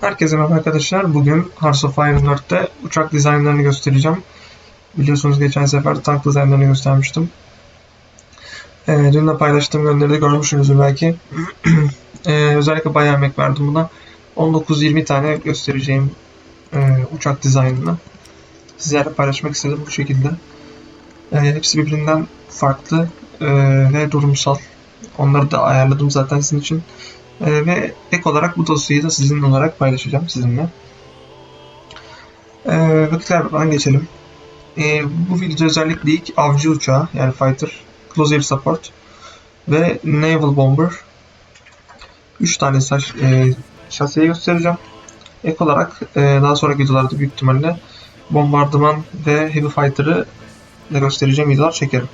Herkese merhaba arkadaşlar. Bugün Hearts of Iron 4'te uçak dizaynlarını göstereceğim. Biliyorsunuz geçen sefer tank dizaynlarını göstermiştim. Ee, dün de paylaştığım gönderide görmüşsünüzdür belki. ee, özellikle bayağı emek verdim buna. 19-20 tane göstereceğim e, uçak dizaynını. Sizlerle paylaşmak istedim bu şekilde. Ee, hepsi birbirinden farklı e, ve durumsal. Onları da ayarladım zaten sizin için. Ee, ve ek olarak bu dosyayı da sizin olarak paylaşacağım sizinle. Ee, vakit kaybetmeden geçelim. Ee, bu videoda özellikle ilk avcı uçağı yani fighter, close air support ve naval bomber 3 tane saç, e, şasiye göstereceğim. Ek olarak e, daha sonraki videolarda büyük ihtimalle bombardıman ve heavy fighter'ı da göstereceğim videolar çekerim.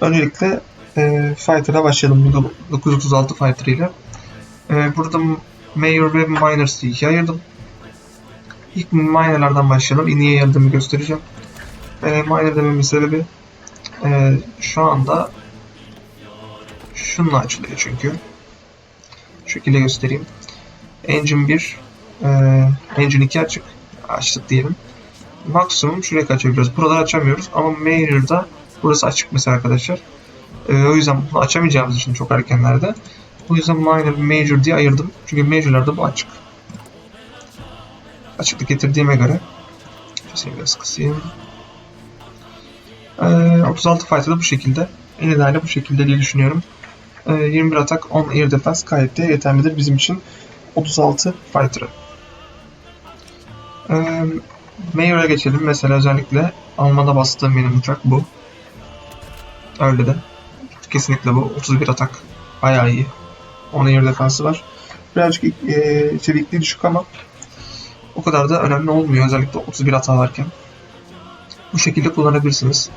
Öncelikle e, Fighter'a başlayalım. 936 Fighter ile. E, burada Major ve Minors diye ikiye ayırdım. İlk Minor'lardan başlayalım. İniye yardımı göstereceğim. E, minor dememin sebebi e, şu anda şununla açılıyor çünkü. Şu şekilde göstereyim. Engine 1 e, Engine 2 açık. Açtık diyelim. Maksimum şuraya açabiliyoruz. Buraları açamıyoruz ama Major'da burası açık mesela arkadaşlar. E, o yüzden bunu açamayacağımız için çok erkenlerde. O yüzden minor major diye ayırdım. Çünkü major'larda bu açık. Açıklık getirdiğime göre. Şöyle biraz kısayım. E, 36 fight'ı bu şekilde. Enida'yla bu şekilde diye düşünüyorum. E, 21 atak 10 air defense gayet de yeterlidir bizim için. 36 fighter'ı. E, Major'a geçelim. Mesela özellikle Alman'a bastığım benim uçak bu. Öyle de. Kesinlikle bu. 31 atak. Bayağı iyi. 10 air defansı var. Birazcık e, içerikli düşük ama o kadar da önemli olmuyor. Özellikle 31 hata varken. Bu şekilde kullanabilirsiniz.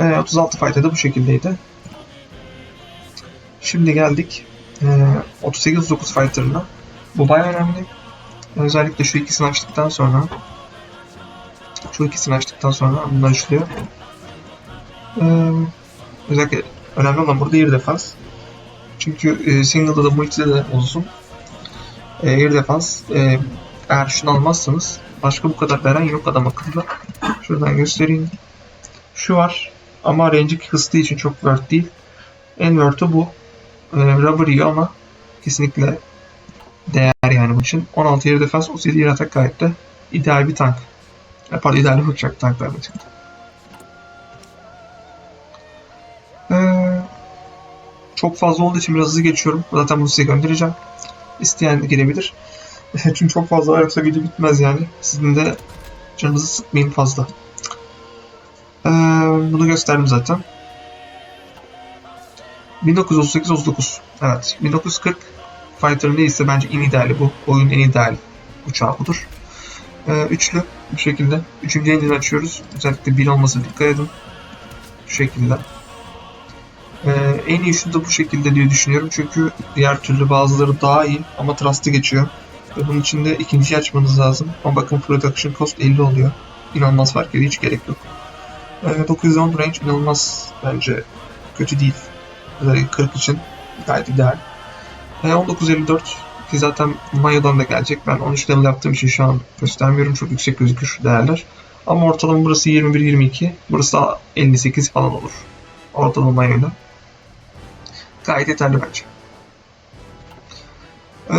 E, 36 fight'ta da bu şekildeydi. Şimdi geldik e, 38-39 fighter'ına. Bu bayağı önemli. Özellikle şu ikisini açtıktan sonra şu ikisini açtıktan sonra bunlar işliyor. Ee, özellikle önemli olan burada air defense. Çünkü e, single'da da multi'de de olsun. E, air defense e, eğer şunu almazsanız başka bu kadar veren yok adam akıllı. Şuradan göstereyim. Şu var ama range'i kıstığı için çok worth değil. En worth'ı bu. E, rubber yiyor ama kesinlikle değer yani bu için. 16 air defense, 37 air atak gayet de ideal bir tank. E, pardon ideal bir uçak tanklarına çıktı. Çok fazla olduğu için biraz hızlı geçiyorum. Zaten bunu size göndereceğim. İsteyen gelebilir. Çünkü çok fazla var yoksa video bitmez yani. Sizin de canınızı sıkmayın fazla. Ee, bunu gösterdim zaten. 1938-39. Evet. 1940 Fighter'ın neyse bence en ideali bu. Oyunun en ideal uçağı budur. Ee, üçlü bu şekilde. Üçüncü engine açıyoruz. Özellikle bir olmasına dikkat edin. Şu şekilde. En iyi şu da bu şekilde diye düşünüyorum. Çünkü diğer türlü bazıları daha iyi ama trust'ı geçiyor. Ve bunun için de ikinciyi açmanız lazım. Ama bakın production cost 50 oluyor. İnanılmaz fark ediyor. Hiç gerek yok. Ee, 910 range inanılmaz bence kötü değil. Özellikle 40 için gayet ideal. Ee, 1954 ki zaten Maya'dan da gelecek. Ben 13 level yaptığım için şu an göstermiyorum. Çok yüksek gözükür şu değerler. Ama ortalama burası 21-22. Burası da 58 falan olur. Ortalama Maya'yla. Gayet yeterli bence. Ee,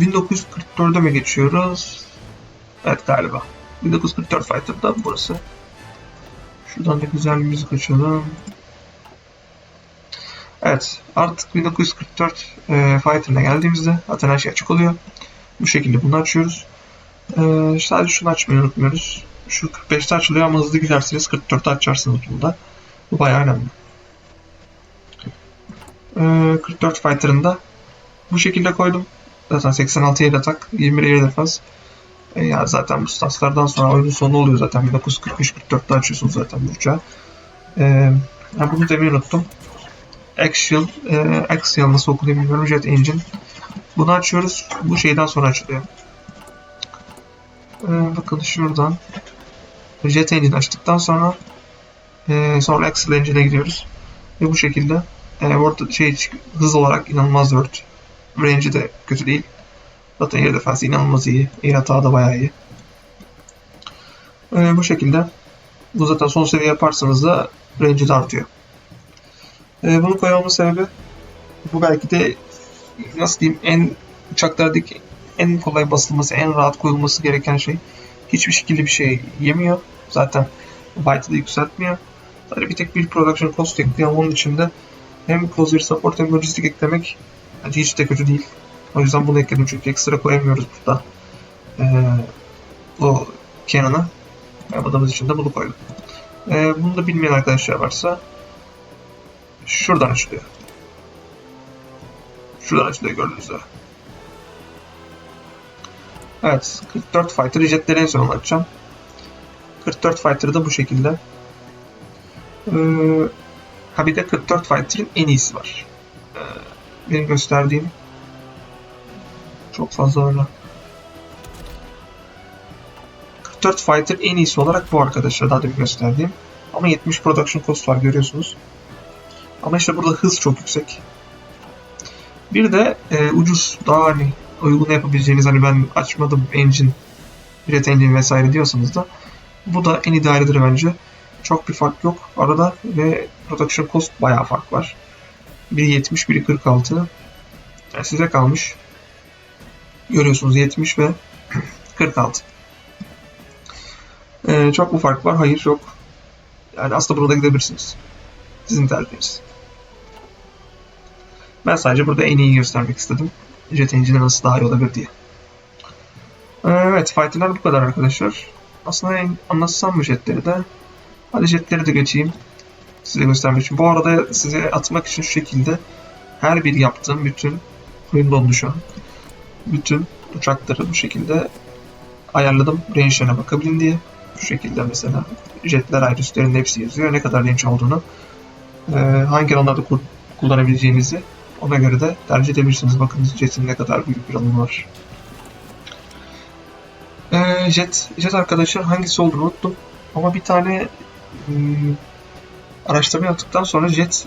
1944'e mi geçiyoruz? Evet galiba. 1944 Fighter'da burası. Şuradan da güzel bir müzik açalım. Evet artık 1944 e, Fighter'ına geldiğimizde zaten her şey açık oluyor. Bu şekilde bunu açıyoruz. E, sadece şunu açmayı unutmuyoruz. Şu 45'te açılıyor ama hızlı giderseniz 44'te açarsınız bunda. Bu bayağı önemli. 44 Fighter'ında bu şekilde koydum. Zaten 86 air atak, 21 air defense. E ya zaten bu statslardan sonra oyunun sonu oluyor zaten. 1943-44'te açıyorsunuz zaten bu uçağı. E, yani bunu demeyi unuttum. Axial, e, Axial nasıl okunuyor bilmiyorum. Jet Engine. Bunu açıyoruz. Bu şeyden sonra açılıyor. E, bakın şuradan. Jet Engine açtıktan sonra e, sonra Axial Engine'e gidiyoruz. Ve bu şekilde yani orada şey hız olarak inanılmaz word. Range'i de kötü değil. Zaten air defense inanılmaz iyi. Air hata da bayağı iyi. Ee, bu şekilde. Bu zaten son seviye yaparsanız da range de artıyor. Ee, bunu koymamın sebebi bu belki de nasıl diyeyim en uçaklardaki en kolay basılması, en rahat koyulması gereken şey. Hiçbir şekilde bir şey yemiyor. Zaten byte'ı da yükseltmiyor. Sadece bir tek bir production cost ekliyor. Onun içinde hem closer support hem lojistik eklemek bence hiç de kötü değil. O yüzden bunu ekledim çünkü ekstra koyamıyoruz burada. Ee, o Canon'a yapmadığımız için de bunu koydum. Ee, bunu da bilmeyen arkadaşlar varsa şuradan açılıyor. Şuradan açılıyor gördüğünüz üzere. Evet, 44 Fighter jetleri en son anlatacağım. 44 Fighter da bu şekilde. Ee, ha bir de 44 Fighter'ın en iyisi var. Ee, benim gösterdiğim çok fazla öyle. 44 Fighter en iyisi olarak bu arkadaşlar daha demin gösterdiğim. Ama 70 production cost var görüyorsunuz. Ama işte burada hız çok yüksek. Bir de e, ucuz daha hani uygun yapabileceğiniz hani ben açmadım engine, jet engine vesaire diyorsanız da bu da en idealidir bence. Çok bir fark yok arada ve production cost bayağı fark var. Biri 70, biri 46. Yani size kalmış. Görüyorsunuz 70 ve 46. Ee, çok mu fark var? Hayır yok. Yani aslında burada gidebilirsiniz. Sizin tercihiniz. Ben sadece burada en iyi göstermek istedim. Jet Engine'e nasıl daha iyi olabilir diye. Ee, Evet, fighter'lar bu kadar arkadaşlar. Aslında anlatsam mı jetleri de? Hadi jetleri de geçeyim. Size göstermek için. Bu arada size atmak için şu şekilde her bir yaptığım bütün oyun dondu şu an. Bütün uçakları bu şekilde ayarladım. Range'lerine bakabilin diye. Şu şekilde mesela jetler ayrı üstlerinde hepsi yazıyor. Ne kadar range olduğunu. e, hangi alanlarda kullanabileceğinizi ona göre de tercih edebilirsiniz. Bakın jetin ne kadar büyük bir alanı var. Ee, jet, jet arkadaşlar hangisi olduğunu unuttum. Ama bir tane hmm, araştırma yaptıktan sonra jet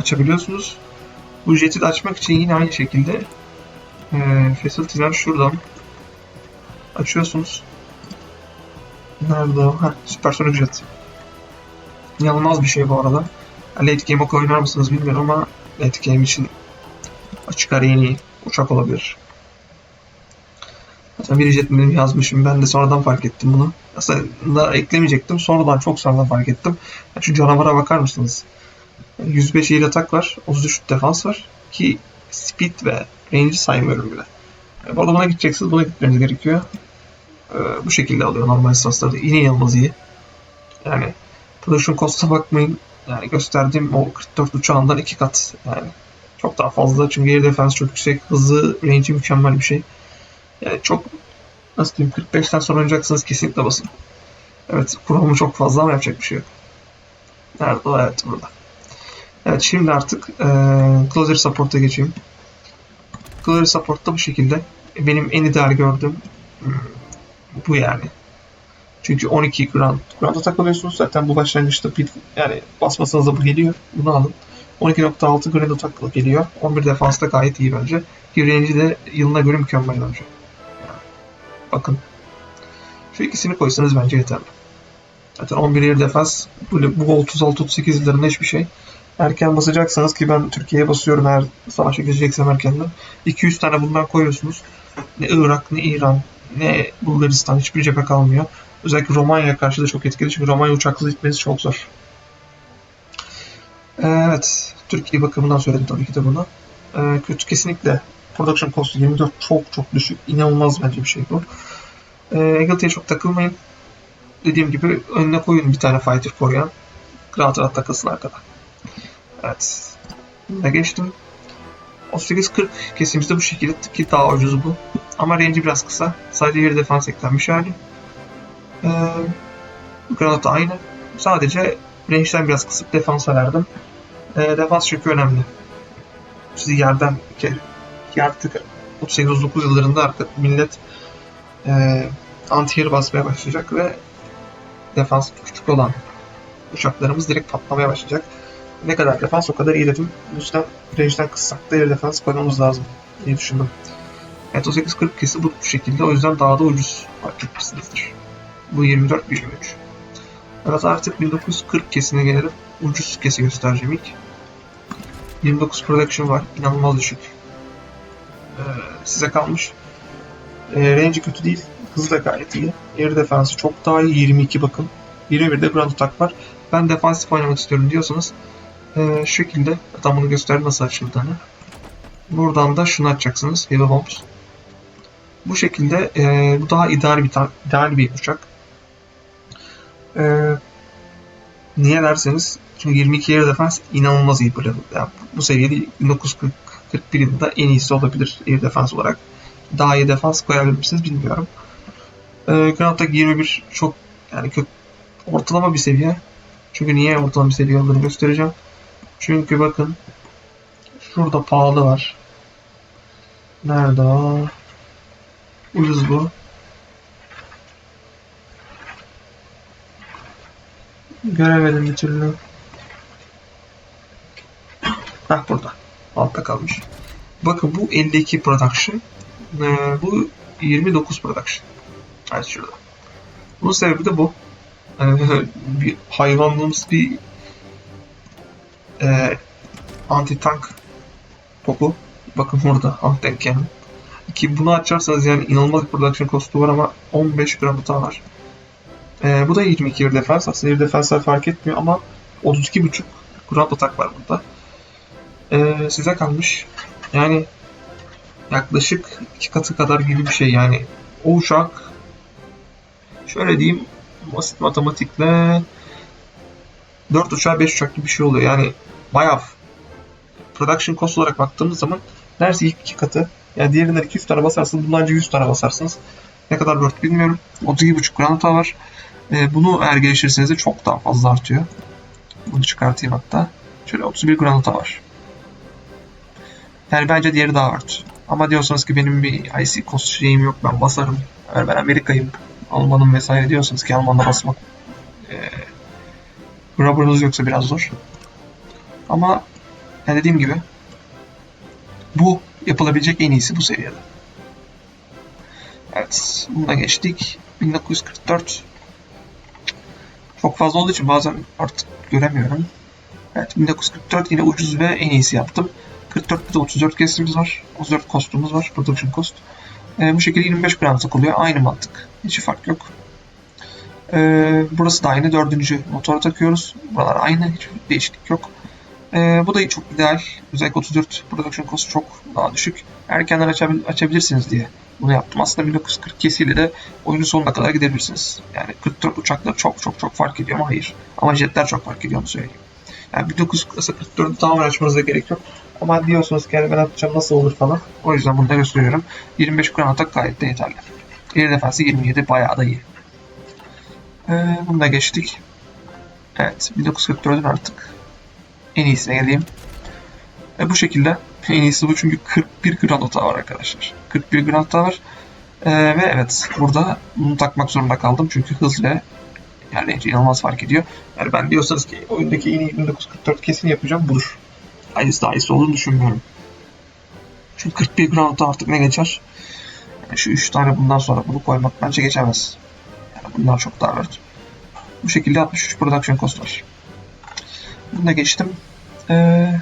açabiliyorsunuz. Bu jeti de açmak için yine aynı şekilde e, facility'den şuradan açıyorsunuz. Nerede o? Heh, süpersonic jet. İnanılmaz bir şey bu arada. Late game ok oynar mısınız bilmiyorum ama late game için açık ara en iyi uçak olabilir. Zaten bir jetimi yazmışım. Ben de sonradan fark ettim bunu. Aslında eklemeyecektim. Sonradan çok sonradan fark ettim. Ya şu canavara bakar mısınız? 105 air atak var. 33 defans var. Ki speed ve range'i saymıyorum bile. E, Bu arada buna gideceksiniz. Buna gitmeniz gerekiyor. E, bu şekilde alıyor normal stanslarda. Yine inanılmaz iyi. Yani production cost'a bakmayın. Yani gösterdiğim o 44 uçağından iki kat. Yani çok daha fazla. Çünkü air defense çok yüksek. Hızı, range'i mükemmel bir şey. Yani çok nasıl diyeyim 45'ten sonra oynayacaksınız kesinlikle basın. Evet kuramı çok fazla ama yapacak bir şey yok. Nerede? Evet burada. Evet şimdi artık e, Closer Support'a geçeyim. Closer Support'ta bu şekilde. Benim en ideal gördüğüm hmm, bu yani. Çünkü 12 Grand, Grand'a takılıyorsunuz zaten bu başlangıçta pit, yani basmasanız da bu geliyor. Bunu alın. 12.6 Grand takılı geliyor. 11 defansta gayet iyi bence. Ki range'i de yılına göre mükemmel bence. Bakın. Şu ikisini koysanız bence yeterli. Zaten 11 air defans bu, bu 36-38 yıllarında hiçbir şey. Erken basacaksanız ki ben Türkiye'ye basıyorum eğer savaşa gireceksem erkenden. 200 tane bundan koyuyorsunuz. Ne Irak, ne İran, ne Bulgaristan hiçbir cephe kalmıyor. Özellikle Romanya'ya karşı da çok etkili çünkü Romanya uçaksız gitmesi çok zor. Evet, Türkiye bakımından söyledim tabii ki de bunu. Ee, kötü kesinlikle production cost 24 çok çok düşük. İnanılmaz bence bir şey bu. Ee, Eagle'ye çok takılmayın. Dediğim gibi önüne koyun bir tane fighter koruyan. Rahat rahat takılsın arkada. Evet. Ne geçtim. 38-40 kesimizde bu şekilde ki daha ucuz bu. Ama range'i biraz kısa. Sadece bir defans eklenmiş hali. Ee, Granat aynı. Sadece range'den biraz kısıp defansa verdim. Ee, defans çünkü önemli. Sizi yerden ki, artık 38-39 yıllarında artık millet e, anti-air basmaya başlayacak ve defans küçük olan uçaklarımız direkt patlamaya başlayacak. Ne kadar defans o kadar iyi dedim. Bu yüzden range'den kıssak da defans koymamız lazım diye düşündüm. Evet o 8.40 kesi bu şekilde o yüzden daha da ucuz fark etmişsinizdir. Bu 24 23. Evet artık 1940 kesine gelelim. Ucuz kesi göstereceğim ilk. 29 production var. İnanılmaz düşük. Ee, size kalmış. Ee, range kötü değil. Hızı da gayet iyi. Air defansı çok daha iyi. 22 bakın. 21'de ground attack var. Ben defansif oynamak istiyorum diyorsanız ee, şu şekilde tam bunu gösterdi nasıl açıldığını. Buradan da şunu açacaksınız. Heavy Bombs. Bu şekilde ee, bu daha ideal bir ideal bir uçak. Ee, niye derseniz çünkü 22 air defense inanılmaz iyi böyle. Yani bu seviyede 1941 yılında en iyisi olabilir air defense olarak. Daha iyi defans koyabilir misiniz bilmiyorum. Ground Attack 21 çok yani kötü, ortalama bir seviye. Çünkü niye ortalama bir seviye olduğunu göstereceğim. Çünkü bakın şurada pahalı var. Nerede o? Ucuz bu. Göremedim bir türlü. Heh burada. Altta kalmış. Bakın bu 52 production. Ee, bu 29 production. Evet şurada. Bunun sebebi de bu. Ee, bir hayvanlığımız bir e, anti tank topu. Bakın burada anti tank. Ki bunu açarsanız yani inanılmaz bir production costu var ama 15 gram hata var. Ee, bu da 22 air defense. Aslında air defense'ler fark etmiyor ama 32.5 ground attack var burada. Ee, size kalmış. Yani yaklaşık iki katı kadar gibi bir şey yani. O uçak şöyle diyeyim basit matematikle 4 uçağa 5 uçak gibi bir şey oluyor. Yani bayağı production cost olarak baktığımız zaman neredeyse ilk iki katı. Yani diğerinden 200 tane basarsınız, bundan önce 100 tane basarsınız. Ne kadar worth bilmiyorum. 32.5 granata var. Ee, bunu eğer geliştirirseniz de çok daha fazla artıyor. Bunu çıkartayım hatta. Şöyle 31 granata var. Yani bence diğeri daha artı. Ama diyorsanız ki benim bir IC cost şeyim yok ben basarım. Eğer ben Amerika'yım, Alman'ım vesaire diyorsanız ki Alman'da basmak e, rubber'ınız yoksa biraz zor. Ama yani dediğim gibi bu yapılabilecek en iyisi bu seviyede. Evet, buna geçtik. 1944 çok fazla olduğu için bazen artık göremiyorum. Evet, 1944 yine ucuz ve en iyisi yaptım. 44'te 34 kesimiz var. 34 kostumuz var. Production cost. Ee, bu şekilde 25 gram takılıyor. Aynı mantık. Hiç fark yok. Ee, burası da aynı. Dördüncü motora takıyoruz. Buralar aynı. Hiç değişiklik yok. Ee, bu da çok ideal. Özellikle 34 production cost çok daha düşük. Erkenden açabil açabilirsiniz diye bunu yaptım. Aslında 1940 kesiyle de oyunun sonuna kadar gidebilirsiniz. Yani 44 uçaklar çok çok çok fark ediyor ama hayır. Ama jetler çok fark ediyor onu söyleyeyim. Yani 1944'ü tamamen açmanıza gerek yok. Ama diyorsunuz ki yani ben atacağım nasıl olur falan. O yüzden bunu da gösteriyorum. 25 kuran atak gayet de yeterli. Air defansı 27 bayağı da iyi. Ee, bunu da geçtik. Evet 1944'ün artık en iyisine geleyim. E, bu şekilde en iyisi bu çünkü 41 gram hata var arkadaşlar. 41 gram hata var. Ee, ve evet burada bunu takmak zorunda kaldım çünkü hız ve yani inanılmaz fark ediyor. Yani ben diyorsanız ki oyundaki en iyi 1944 kesin yapacağım budur. Aynısı daha iyisi olduğunu düşünmüyorum. Çünkü 41 ground'da artık ne geçer? Yani şu 3 tane bundan sonra bunu koymak bence geçemez. Yani bunlar çok daha worth. Bu şekilde 63 production cost var. Bunu da geçtim. Ee,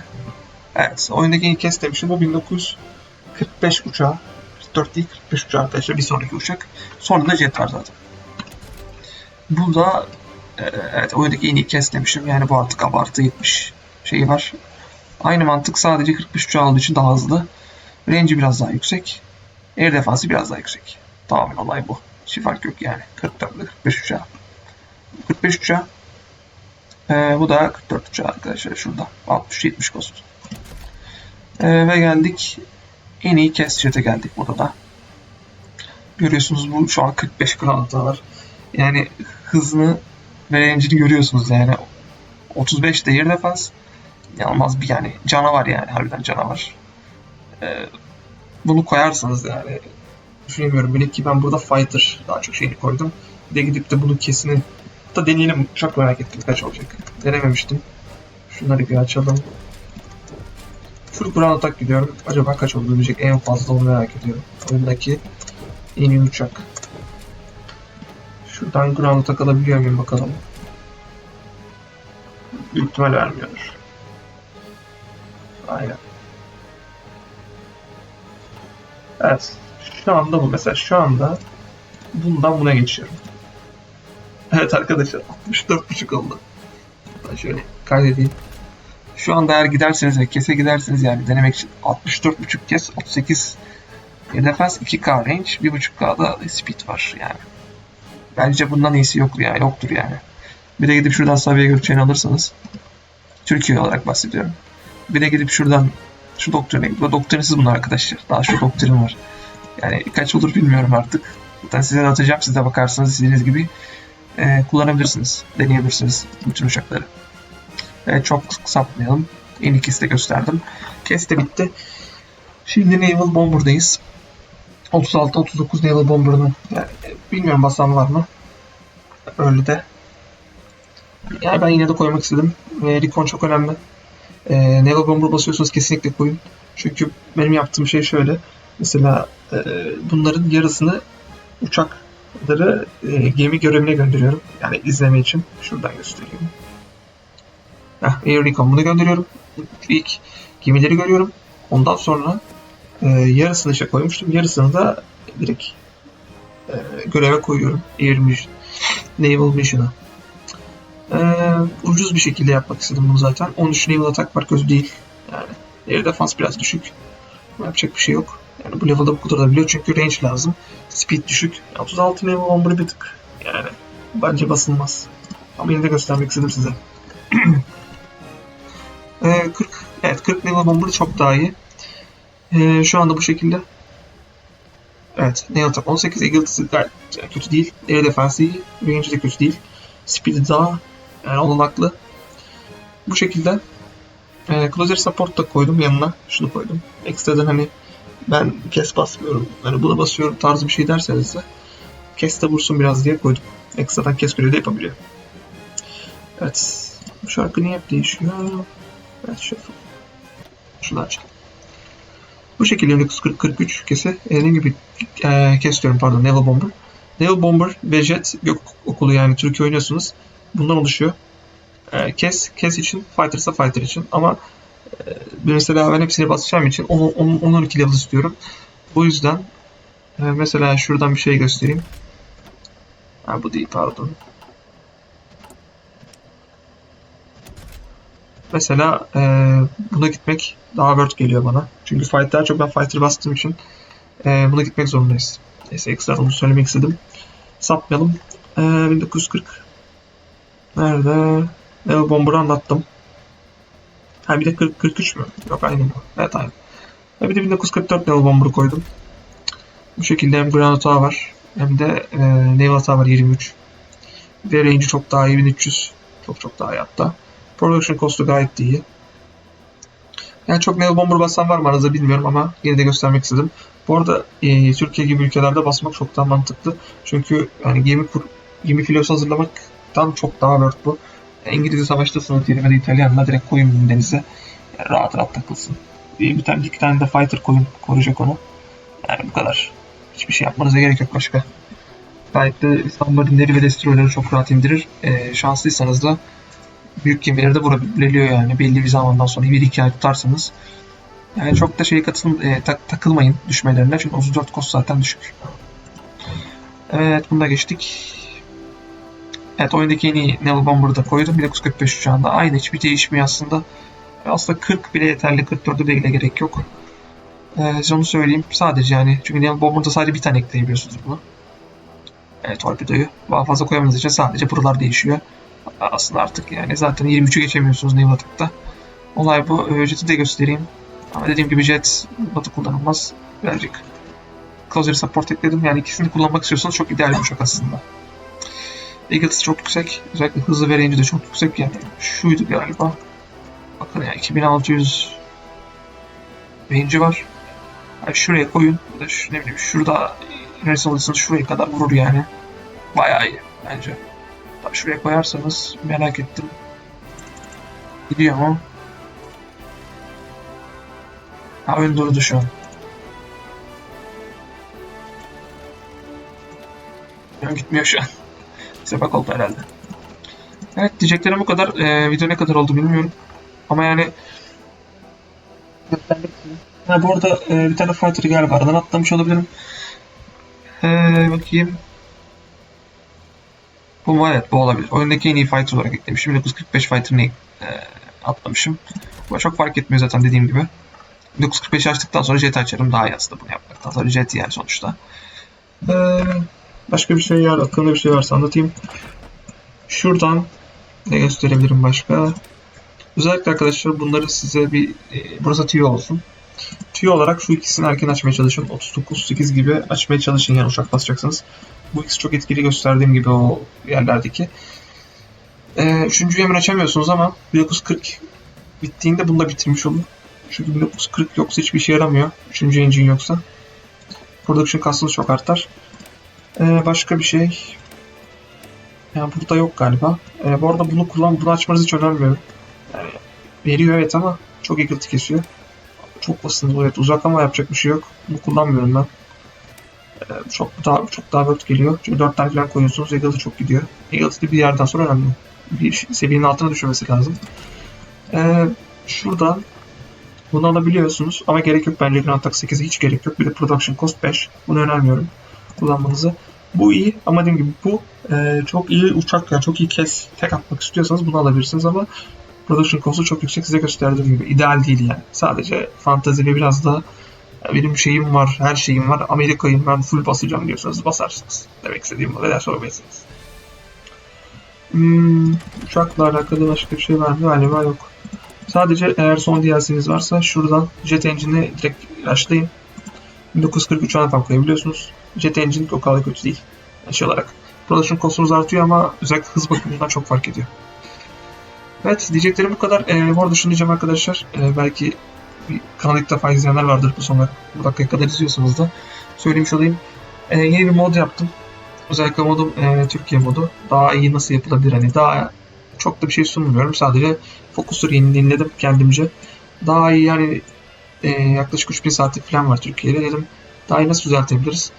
evet, oyundaki ilk kez demiştim. Bu 1945 uçağı. 44 değil 45 uçağı arkadaşlar. Bir sonraki uçak. Sonra da jet var zaten. Bu da e, evet oyundaki en iyi kez demiştim. Yani bu artık abartı 70 şeyi var. Aynı mantık sadece 45 uçağı olduğu için daha hızlı. Range'i biraz daha yüksek. Air defansı biraz daha yüksek. Tamamen olay bu. Hiç fark yok yani. 44 ile 45 uçağı. 45 uçağı. Ee, bu da 44 uçağı arkadaşlar şurada. 60-70 kost. Ee, ve geldik en iyi jet'e geldik burada da. Görüyorsunuz bu şu an 45 granata var. Yani hızını ve range'ini görüyorsunuz yani. 35 de air defans. Yanılmaz bir yani canavar yani harbiden canavar. Ee, bunu koyarsanız yani düşünemiyorum. Bilek ki ben burada fighter daha çok şeyini koydum. De gidip de bunu kesini da deneyelim. Çok merak ettim kaç olacak. Denememiştim. Şunları bir açalım. Full ground attack gidiyorum. Acaba kaç olduğunu bilecek en fazla onu merak ediyorum. Oyundaki en iyi uçak. Şuradan ground attack alabiliyor muyum bakalım. Büyük ihtimal vermiyordur. Evet. Şu anda bu. Mesela şu anda bundan buna geçiyorum. Evet arkadaşlar 64.5 oldu. Ben şöyle kaydedeyim. Şu anda eğer giderseniz ve kese giderseniz yani denemek için 64.5 kes 38 defans 2K range 1.5K'da speed var yani. Bence bundan iyisi yok yani yoktur yani. Bir de gidip şuradan Sabiha Gökçen'i alırsanız Türkiye olarak bahsediyorum. Bir de gidip şuradan şu doktorine gidip doktrinsiz bunlar arkadaşlar. Daha şu doktrin var. Yani kaç olur bilmiyorum artık. Zaten size de atacağım. Siz de bakarsınız istediğiniz gibi e, kullanabilirsiniz. Deneyebilirsiniz bütün uçakları. Evet, çok sapmayalım. En ikisi de gösterdim. Kes de bitti. Şimdi Naval Bomber'dayız. 36-39 Naval Bomber'ını yani bilmiyorum basan var mı? Öyle de. Yani ben yine de koymak istedim. E, Recon çok önemli. E, Naval Bomber basıyorsanız kesinlikle koyun. Çünkü benim yaptığım şey şöyle. Mesela e, bunların yarısını uçakları e, gemi görevine gönderiyorum. Yani izleme için. Şuradan göstereyim. Heh, Air Recon bunu gönderiyorum. İlk gemileri görüyorum. Ondan sonra e, yarısını işe koymuştum. Yarısını da direkt e, göreve koyuyorum. Air Mission. Naval Mission'a. E, ucuz bir şekilde yapmak istedim bunu zaten. 13 Naval Attack var kötü değil. Yani Air Defense biraz düşük. Yapacak bir şey yok. Yani bu level'da bu kurtarabiliyor çünkü range lazım. Speed düşük. 36 Naval Bomber bir tık. Yani bence basılmaz. Ama yine de göstermek istedim size. e, 40 Evet 40 Naval Bomber çok daha iyi. E, şu anda bu şekilde. Evet Naval Attack 18 Eagle'sı gayet kötü değil. Air Defense iyi. Range de kötü değil. Speed daha yani olanaklı. Bu şekilde e, Closer Support da koydum yanına. Şunu koydum. Ekstradan hani ben kes basmıyorum. Hani buna basıyorum tarzı bir şey derseniz de kes de vursun biraz diye koydum. Ekstradan kes görevi de yapabiliyor. Evet. Bu şarkı niye hep değişiyor? Evet shuffle. Şunu açalım. Bu şekilde 1940-43 kese e, dediğim gibi e, kes diyorum pardon Naval Bomber. Naval Bomber ve Jet gök okulu yani Türkiye oynuyorsunuz. Bundan oluşuyor. E, kes, kes için, fighter ise fighter için ama mesela ben hepsini basacağım için 10-12 level istiyorum. Bu yüzden e, mesela şuradan bir şey göstereyim. Ha, bu değil pardon. Mesela e, buna gitmek daha worth geliyor bana. Çünkü fight daha çok ben fighter bastığım için e, buna gitmek zorundayız. Neyse ekstra onu söylemek istedim. Sapmayalım. E, 1940 Nerede? Neo Bomber'ı anlattım. Ha bir de 40, 43 mü? Yok aynı bu. Evet aynı. Ha bir de 1944 Neo Bomber'ı koydum. Bu şekilde hem Grand Hata var hem de e, Naval Hata var 23. Ve range'i çok daha iyi 1300. Çok çok daha iyi hatta. Production cost'u gayet iyi. Yani çok Naval Bomber basan var mı aranızda bilmiyorum ama yine de göstermek istedim. Bu arada e, Türkiye gibi ülkelerde basmak çok daha mantıklı. Çünkü yani gemi gemi filosu hazırlamaktan çok daha worth bu. İngilizce savaştasınız ya da İtalyanla direkt koyun denize. Yani rahat rahat takılsın. Bir, bir tane, iki tane de fighter koyun koruyacak onu. Yani bu kadar. Hiçbir şey yapmanıza gerek yok başka. Gayet de submarineleri ve destroyerleri çok rahat indirir. E, şanslıysanız da büyük gemileri de vurabiliyor yani belli bir zamandan sonra bir iki ay tutarsanız. Yani çok da şey katılın, e, tak, takılmayın düşmelerine çünkü 34 cost zaten düşük. Evet bunu da geçtik. Evet oyundaki en iyi Naval Bomber'ı da koydum. 1945 uçağında. Aynı hiçbir değişmiyor aslında. Aslında 40 bile yeterli. 44'e bile gerek yok. Ee, size onu söyleyeyim. Sadece yani. Çünkü Naval Bomber'da sadece bir tane ekleyebiliyorsunuz bunu. Evet torpidoyu. Daha fazla koyamadığınız için sadece buralar değişiyor. Aslında artık yani zaten 23'ü geçemiyorsunuz Naval Attack'ta. Olay bu. Jet'i de göstereyim. Ama dediğim gibi jet batı kullanılmaz. Birazcık Closer Support ekledim. Yani ikisini kullanmak istiyorsanız çok ideal bir uçak aslında. Eagles çok yüksek. Özellikle hızlı ve range de çok yüksek yani. Şuydu galiba. Bakın ya yani 2600 range var. Yani şuraya koyun. Ya da şu, ne bileyim şurada neresi olursanız şuraya kadar vurur yani. Bayağı iyi bence. Daha şuraya koyarsanız merak ettim. Gidiyor mu? Ha oyun durdu şu an. Gitmiyor şu an. Sepak oldu herhalde. Evet diyeceklerim bu kadar. Ee, video ne kadar oldu bilmiyorum. Ama yani Ha bu arada e, bir tane fighter galiba aradan atlamış olabilirim. Ee, bakayım. Bu mu? Evet bu olabilir. Oyundaki en iyi fighter olarak eklemişim. 1945 fighter'ını e, atlamışım. Bu çok fark etmiyor zaten dediğim gibi. 1945 açtıktan sonra jet açarım daha iyi aslında bunu yapmaktan sonra jet yani sonuçta. Ee, başka bir şey yer aklımda bir şey varsa anlatayım. Şuradan ne gösterebilirim başka? Özellikle arkadaşlar bunları size bir e, burası tüyo olsun. Tüyo olarak şu ikisini erken açmaya çalışın. 39-8 gibi açmaya çalışın yani uçak basacaksınız. Bu ikisi çok etkili gösterdiğim gibi o yerlerdeki. Ee, üçüncüyü hemen açamıyorsunuz ama 1940 bittiğinde bunu da bitirmiş olun. Çünkü 1940 yoksa hiçbir işe yaramıyor. Üçüncü engine yoksa. Production kastınız çok artar. Ee, başka bir şey. Yani burada yok galiba. Ee, bu arada bunu kullan, bunu açmanızı hiç önermiyorum. Yani veriyor evet ama çok eagle'ı kesiyor. Çok basınlı evet uzak ama yapacak bir şey yok. Bunu kullanmıyorum ben. Ee, çok daha çok daha worth geliyor. Çünkü 4 tane falan koyuyorsunuz. Eagle'ı çok gidiyor. Eagle'ı bir yerden sonra önemli. Bir seviyenin altına düşmemesi lazım. Ee, şuradan bunu alabiliyorsunuz ama gerek yok bence Grand Attack 8'e hiç gerek yok. Bir de Production Cost 5. Bunu önermiyorum kullanmanızı. Bu iyi ama dediğim gibi bu e, çok iyi uçak yani çok iyi kes tek atmak istiyorsanız bunu alabilirsiniz ama production cost'u çok yüksek size gösterdiğim gibi ideal değil yani. Sadece fantezi ve biraz da "Ya benim şeyim var, her şeyim var, Amerika'yım ben full basacağım diyorsanız basarsınız. Demek istediğim bu. Neden sormayasınız. Hmm, uçakla alakalı başka bir şey var mı? Galiba yok. Sadece eğer son DLC'niz varsa şuradan Jet Engine'i direkt yaşlayın. 1943 ana tam koyabiliyorsunuz. Jet Engine o kadar kötü değil. Yani şey olarak. Production cost'unuz artıyor ama özellikle hız bakımından çok fark ediyor. Evet diyeceklerim bu kadar. Ee, bu arada şunu diyeceğim arkadaşlar. Ee, belki kanalı ilk defa izleyenler vardır bu sonuna bu dakikaya kadar izliyorsanız da söylemiş olayım. Ee, yeni bir mod yaptım. Özellikle modum e, Türkiye modu. Daha iyi nasıl yapılabilir hani daha çok da bir şey sunmuyorum. Sadece Focus'u yeniledim kendimce. Daha iyi yani e, yaklaşık 3000 saatlik falan var Türkiye'de dedim. Daha iyi nasıl düzeltebiliriz?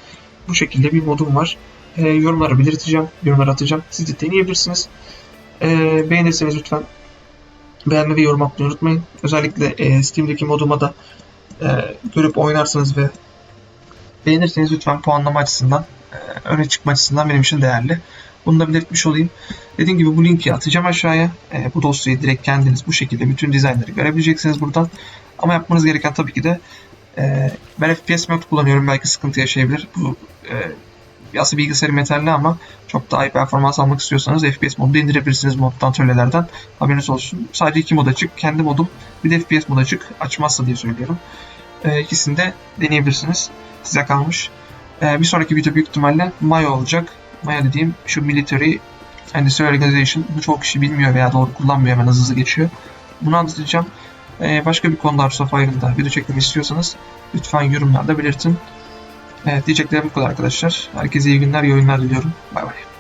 Bu şekilde bir modum var. E, yorumlara belirteceğim. Yorumlara atacağım. Siz de deneyebilirsiniz. E, beğenirseniz lütfen beğenme ve yorum atmayı unutmayın. Özellikle e, Steam'deki moduma da e, görüp oynarsanız ve beğenirseniz lütfen puanlama açısından e, öne çıkma açısından benim için değerli. Bunu da belirtmiş olayım. Dediğim gibi bu linki atacağım aşağıya. E, bu dosyayı direkt kendiniz bu şekilde bütün dizaynları görebileceksiniz buradan. Ama yapmanız gereken tabii ki de e, ben FPS mod kullanıyorum. Belki sıkıntı yaşayabilir. Bu e, aslında bilgisayarım yeterli ama çok daha iyi performans almak istiyorsanız FPS modu indirebilirsiniz moddan tölelerden. Haberiniz olsun. Sadece iki mod açık. Kendi modum bir de FPS mod açık. Açmazsa diye söylüyorum. E, ikisini de deneyebilirsiniz. Size kalmış. E, bir sonraki video büyük ihtimalle Maya olacak. Maya dediğim şu military Endüstri Organization. Bunu çok kişi bilmiyor veya doğru kullanmıyor hemen hızlı geçiyor. Bunu anlatacağım. Ee, başka bir konuda Arsa Fire'ında video çekmemi istiyorsanız lütfen yorumlarda belirtin. Evet, diyeceklerim bu kadar arkadaşlar. Herkese iyi günler, iyi oyunlar diliyorum. Bay bay.